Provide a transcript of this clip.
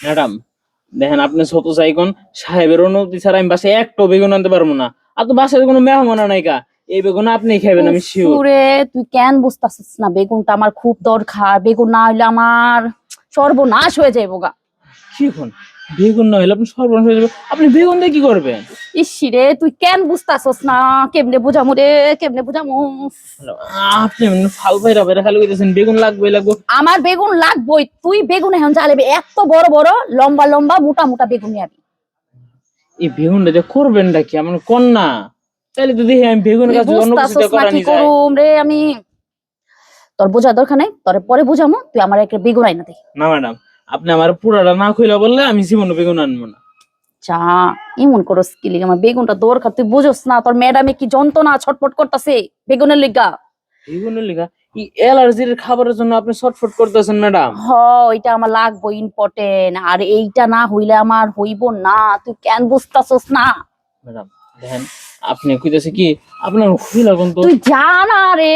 Madam দেখেন আপনি ছোট চাইকন সাহেবের অনুমতি ছাড়া আমি বাসায় একটু বেগুন আনতে পারব না। আর তো বাসায় কোনো মেহমান নাই কা এই বেগুন আপনি খাবেন আমি শিওর তুই কেন বুঝতেছিস না বেগুনটা আমার খুব দরকার বেগুন না হইলে আমার সর্বনাশ হয়ে যাইব গা। কি বেগুন না হলে আপনি সর্বনাশ হয়ে যাবে আপনি বেগুন দিয়ে কি করবেন? ইসি রে তুই কেন বুঝতাছস না? কেমনে বুঝামু রে কেমনে বুঝামু? আপনি ফাল ভাইরা ভাইরা খালি কইতেছেন বেগুন লাগবে লাগবে। আমার বেগুন লাগবই তুই বেগুন এখন জ্বালাবি এত বড় বড় লম্বা লম্বা মোটা মোটা বেগুন নিবি এই বেগুনটা যে করবেনটা কি আমার কন্যা। তাহলে তো দেখি আমি বেগুন গাছ অন্য কিছু না করা কি যায় রে আমি? তোর বোঝা দরকার নাই তোরে পরে বুঝামু তুই আমার একটা বেগুন আইনা দে। না ম্যাডাম আপনি আমার পুরাটা না খুইলা বললে আমি জীবনে বেগুন আনব না। যা এমন করস কি লিগা? আমার বেগুনটা দরকার তুই বুঝোস না তোর ম্যাডামে কি যন্ত্রণা ছটফট করতেছে বেগুনের লিগা? বেগুনের লিগা? এই অ্যালার্জির খাবারের জন্য আপনি শর্টফট করতেছেন ম্যাডাম? হ এটা আমার লাগবো ইম্পর্টেন্ট আর এইটা না হইলে আমার হইব না তুই কেন বুঝতাছস না? ম্যাডাম দেখেন আপনি কইতেছে কি আপনার হুইলা কোন তুই জানা রে